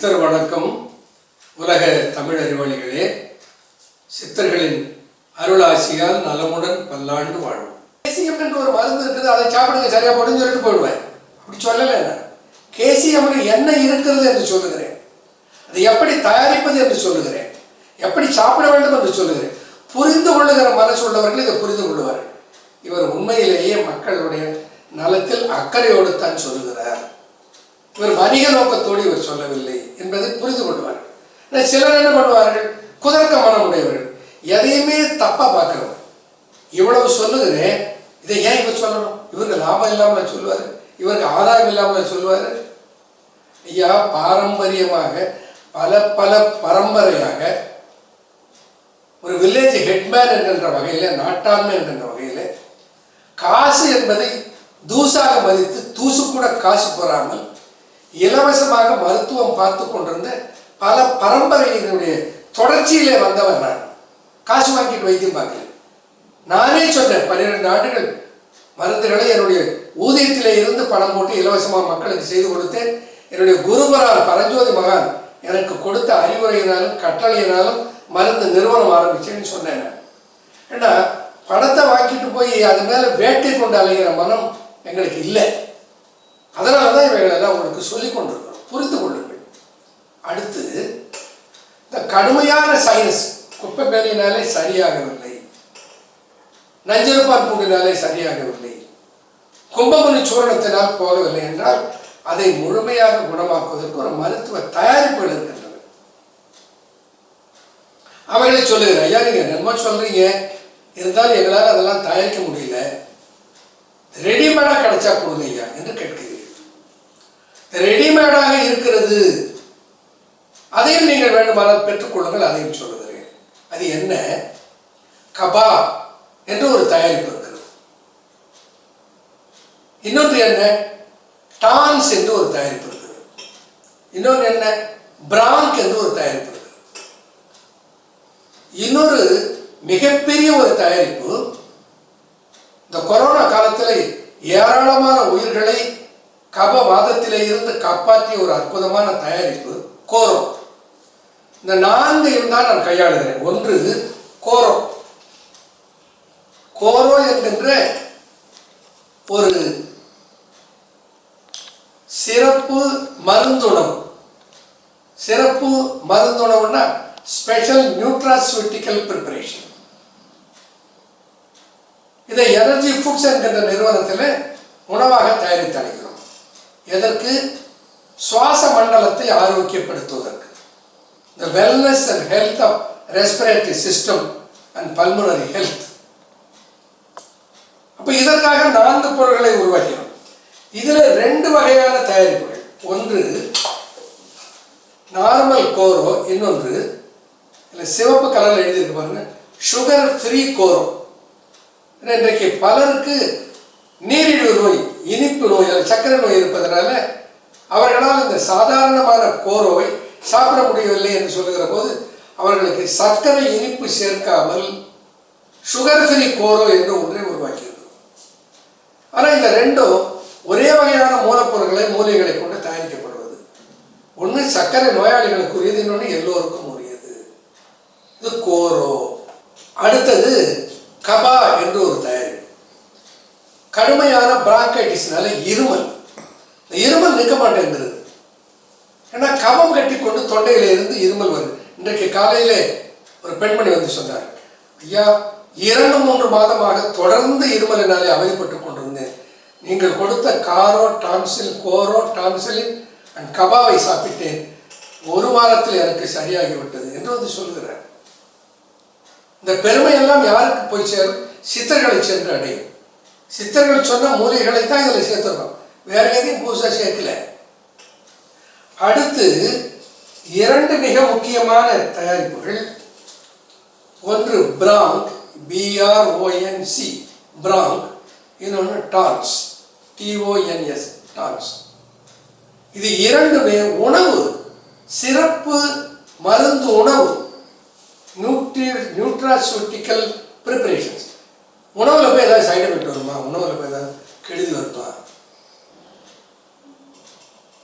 சித்தர் வணக்கம் உலக தமிழ் அறிவாளிகளே. சித்தர்களின் அருளாசியால் நலமுடன் பல்லாண்டு வாழ்வோம். கேசியம் என்று ஒரு மருந்து இருக்குது அதை சாப்பிடுங்க சரியா போடுன்னு சொல்லிட்டு போயிடுவேன். அப்படி சொல்லலை நான். கேசியம் என்ன இருக்கிறது என்று சொல்லுகிறேன். அதை எப்படி தயாரிப்பது என்று சொல்லுகிறேன். எப்படி சாப்பிட வேண்டும் என்று சொல்லுகிறேன். புரிந்து கொள்ளுகிற மனசு உள்ளவர்கள் இதை புரிந்து கொள்வார்கள். இவர் உண்மையிலேயே மக்களுடைய நலத்தில் அக்கறையோடு தான் சொல்லுகிறார். இவர் வணிக நோக்கத்தோடு இவர் சொல்லவில்லை என்பதை புரிந்து கொள்வார்கள் சிலர் என்ன பண்ணுவார்கள்? குதர்க்க மனம் உடையவர்கள். எதையுமே தப்பா பார்க்கிறவர் இவ்வளவு சொல்லுகிறேன் இதை ஏன் இவர் சொல்லணும்? இவருக்கு லாபம் இல்லாமல் சொல்லுவார். இவருக்கு ஆதாயம் இல்லாமல் சொல்லுவார். ஐயா பாரம்பரியமாக பல பல பரம்பரையாக ஒரு வில்லேஜ் ஹெட்மேன் என்கின்ற வகையில் நாட்டாண்மை என்கின்ற வகையில் காசு என்பதை தூசாக மதித்து தூசு கூட காசு போறாமல் இலவசமாக மருத்துவம் பார்த்து கொண்டிருந்த பல பரம்பரையினுடைய தொடர்ச்சியிலே வந்தவன் நான். காசு வாங்கிட்டு வைத்தியம் பார்க்கல. நானே சொன்னேன் பன்னிரெண்டு ஆண்டுகள் மருந்துகளை என்னுடைய ஊதியத்திலே இருந்து பணம் போட்டு இலவசமாக மக்களுக்கு செய்து கொடுத்தேன். என்னுடைய குருபரால் பரஞ்சோதி மகான் எனக்கு கொடுத்த அறிவுரையினாலும் கட்டளையினாலும் மருந்து நிறுவனம் ஆரம்பிச்சேன்னு சொன்னேன் ஏன்னா பணத்தை வாங்கிட்டு போய் அது மேலே வேட்டை கொண்டு அலைகிற மனம் எங்களுக்கு இல்லை. அதனால தான் இவைகளெல்லாம் உங்களுக்கு சொல்லிக் கொண்டிருக்கிறோம் புரிந்து கொள்ளுங்கள். அடுத்து இந்த கடுமையான சயின்ஸ் குப்பை பேரினாலே சரியாகவில்லை. நஞ்சரப்பான் பூண்டினாலே சரியாகவில்லை. கும்பமுனி சூரணத்தினால் போகவில்லை என்றால் அதை முழுமையாக குணமாக்குவதற்கு ஒரு மருத்துவ தயாரிப்புகள் இருக்கின்றன அவைகளை சொல்லுகிறேன் ஐயா நீங்க நன்மை சொல்றீங்க. இருந்தாலும் எங்களால் அதெல்லாம் தயாரிக்க முடியல. ரெடிமேடா கிடைச்சா கொடுங்க ஐயா என்று கேட்கிறேன் ரெடிமேடாக இருக்கிறது. அதையும் நீங்கள் வேண்டுமானால் பெற்றுக்கொள்ளுங்கள் அதையும் சொல்லுகிறேன். அது என்ன? கபா என்று ஒரு தயாரிப்பு இருக்கிறது. இன்னொன்று என்ன? டான்ஸ் என்று ஒரு தயாரிப்பு இருக்கிறது. இன்னொன்று என்ன? பிராங்க் என்று ஒரு தயாரிப்பு இருக்கிறது. இன்னொரு மிகப்பெரிய ஒரு தயாரிப்பு இந்த கொரோனா காலத்தில் ஏராளமான உயிர்களை கபவாதத்திலே இருந்து காப்பாற்றிய ஒரு அற்புதமான தயாரிப்பு கோரம் இந்த நான்கையும் தான் நான் கையாளுகிறேன். ஒன்று கோரோ. கோரோ என்கின்ற ஒரு சிறப்பு மருந்துணவு. சிறப்பு மருந்துணவுன்னா ஸ்பெஷல் நியூட்ராஸ்யூட்டிக்கல் ப்ரிப்பரேஷன் இதை எனர்ஜி ஃபுட்ஸ் என்கின்ற நிறுவனத்தில் உணவாக தயாரித்து அளிக்கிறோம். எதற்கு? சுவாச மண்டலத்தை ஆரோக்கியப்படுத்துவதற்கு. The wellness and health of respiratory system and pulmonary health அப்போ இதற்காக நான்கு பொருட்களை உருவாக்கிறோம் இதில் ரெண்டு வகையான தயாரிப்புகள். ஒன்று நார்மல் கோரோ இன்னொன்று இல்லை சிவப்பு கலரில் எழுதியிருக்கு பாருங்க சுகர் ஃப்ரீ கோரோ இன்றைக்கு பலருக்கு நீரிழிவு நோய். இனிப்பு நோய் சர்க்கரை நோய் இருப்பதனால அவர்களால் இந்த சாதாரணமான கோரோவை சாப்பிட முடியவில்லை என்று சொல்லுகிற போது அவர்களுக்கு சர்க்கரை இனிப்பு சேர்க்காமல் சுகர் ஃப்ரீ கோரோ என்று ஒன்றை உருவாக்கியது. ஆனால் இந்த ரெண்டும் ஒரே வகையான மூலப்பொருட்களை மூலிகளை கொண்டு தயாரிக்கப்படுவது. ஒன்று சர்க்கரை நோயாளிகளுக்கு உரியது இன்னொன்று எல்லோருக்கும் உரியது. இது கோரோ. அடுத்தது கபா என்று ஒரு தயார் கடுமையான பிராங்கைட்டிஸ்னால இருமல். இந்த இருமல் நிற்க மாட்டேங்கிறது ஏன்னா கபம் கட்டி கொண்டு தொண்டையில இருந்து இருமல் வருது. இன்றைக்கு காலையிலே ஒரு பெண்மணி வந்து சொன்னார் ஐயா இரண்டு மூன்று மாதமாக தொடர்ந்து இருமலினாலே அவதிப்பட்டு கொண்டிருந்தேன். நீங்கள் கொடுத்த காரோ டான்சில் கோரோ டான்சிலின் அண்ட் கபாவை சாப்பிட்டேன். ஒரு வாரத்தில் எனக்கு சரியாகிவிட்டது என்று வந்து சொல்கிறார். இந்த பெருமையெல்லாம் யாருக்கு போய் சேரும்? சித்தர்களை சென்று அடையும் சித்தர்கள் சொன்ன மூலிகளை தான் இதில் சேர்த்துறோம் வேற எதையும் புதுசாக சேர்க்கல. அடுத்து இரண்டு மிக முக்கியமான தயாரிப்புகள். ஒன்று bronc B R O N C bronc இன்னொன்று tons T O N S tons. இது இரண்டுமே உணவு சிறப்பு மருந்து உணவு நியூட்ரி நியூட்ராசூட்டிக்கல் ப்ரிப்பரேஷன்ஸ் உணவில் போய் ஏதாவது சைடு எஃபெக்ட் வருமா? உணவில் போய் ஏதாவது கெடுதி வருமா?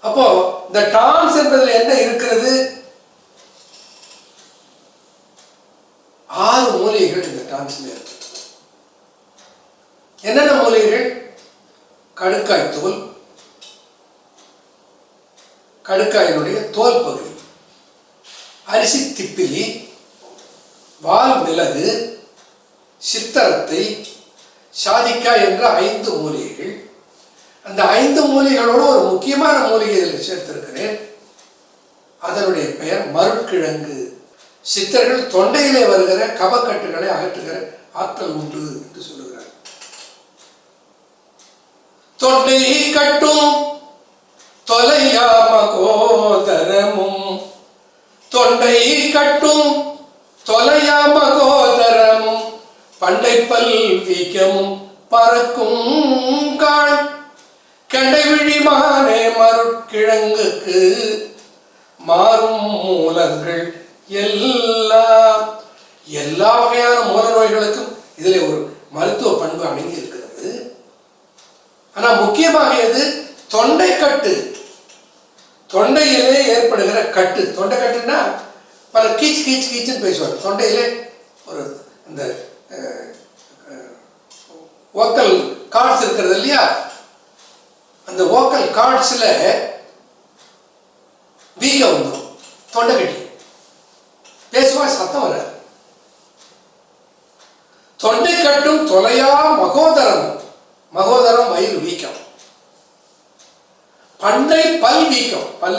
அப்போ இந்த டான்ஸ் என்பதில் என்ன இருக்கிறது? ஆறு மூலிகைகள் இந்த டான்ஸ்ல இருக்கு. என்னென்ன மூலிகைகள்? கடுக்காய் தோல் கடுக்காயினுடைய தோல் பகுதி அரிசி திப்பிலி வால் மிளகு சித்தரத்தை சாதிக்கா என்ற ஐந்து மூலிகைகள். அந்த ஐந்து மூலிகளோடு ஒரு முக்கியமான மூலிகை இதில் சேர்த்திருக்கிறேன். அதனுடைய பெயர் மருட்கிழங்கு. சித்தர்கள் தொண்டையிலே வருகிற கபக்கட்டுகளை அகற்றுகிற ஆற்றல் உண்டு என்று சொல்லுகிறார். தொண்டை கட்டும் தொலையாம கோதரமும் தொண்டை கட்டும் தொலையாம கோதரமும் கடைப்பல் வீக்கமும் பறக்கும் காண் கடைவிழிமானே மருட்கிழங்குக்கு மாறும் மூலங்கள் எல்லாம். எல்லா வகையான மூல நோய்களுக்கும் இதில் ஒரு மருத்துவ பண்பு அடங்கி இருக்கிறது ஆனா முக்கியமாக எது? தொண்டைக்கட்டு. தொண்டையிலே ஏற்படுகிற கட்டு. தொண்டைக்கட்டுன்னா பல கீச் கீச் கீச்சுன்னு பேசுவாங்க. தொண்டையிலே ஒரு அந்த ஓக்கல் கார்ட்ஸ் இருக்கிறது இல்லையா? அந்த ஓக்கல் கார்ட்ஸில் வீக்க வந்துடும் தொண்டை கட்டி. பேசுவா சத்தம் வராது. தொண்டை கட்டும் தொலையா மகோதரம். மகோதரம் வயிறு வீக்கம். பண்டை பல் வீக்கம். பல்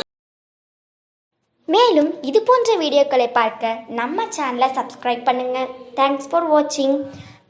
மேலும் இது போன்ற வீடியோக்களை பார்க்க நம்ம சேனலை சப்ஸ்கிரைப் பண்ணுங்கள் தேங்க்ஸ் ஃபார் வாட்சிங்